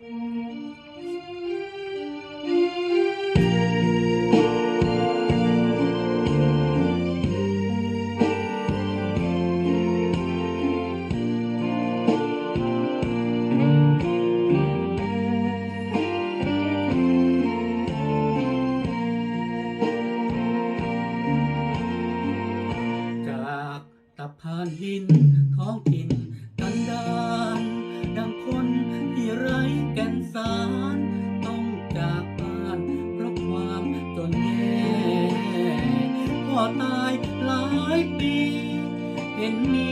จากตะพานหินท้องถิ่น ตายหลายปี เห็นมี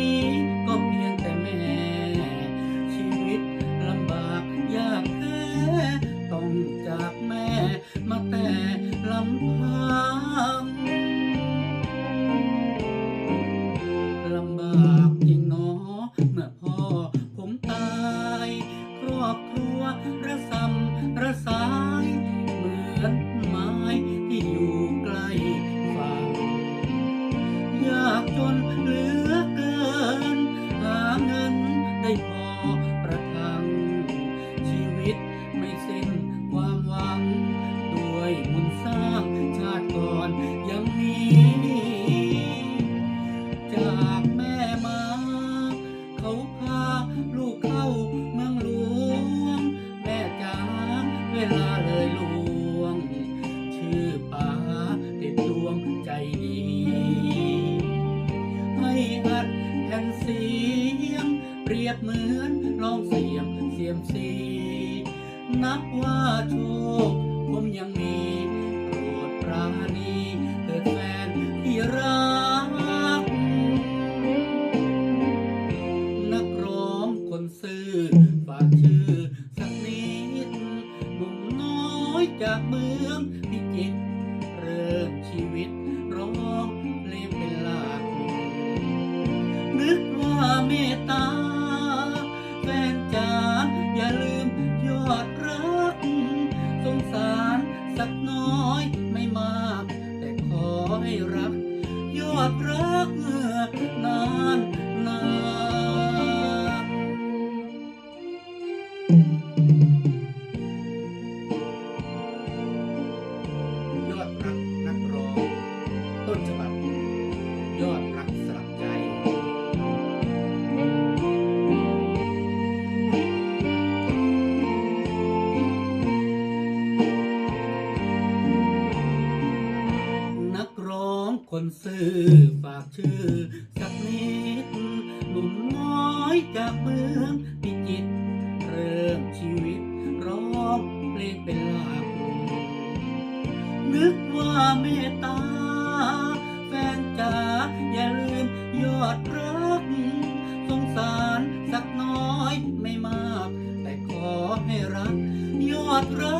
อนลองเสียงเสียมสีนับว่าโชคผมยังมีโปรดปราณีเกิดแฟนที่รัก นักร้องคนซื่อฝากชื่อสักนิดหนุ่มน้อยจากเมืองพิจิตรเริ่มชีวิตร้องเพลงเป็นหลักนึกว่าเมตตา ฟนจ๋าอย่าลืมยอดรัก สงสารสักน้อยไม่มาก แต่ขอให้รัก ยอดรักเมื่อนานนานย คนซื้อฝากชื่อสักนิดหนุ่มน้อยจากเมืองพิจิตรเริ่มชีวิตร้องเพลงเป็นหลักนึกว่าเมตตา แฟนจ๋าอย่าลืมยอดรัก สงสารสักน้อยไม่มาก แต่ขอให้รัก ยอดรัก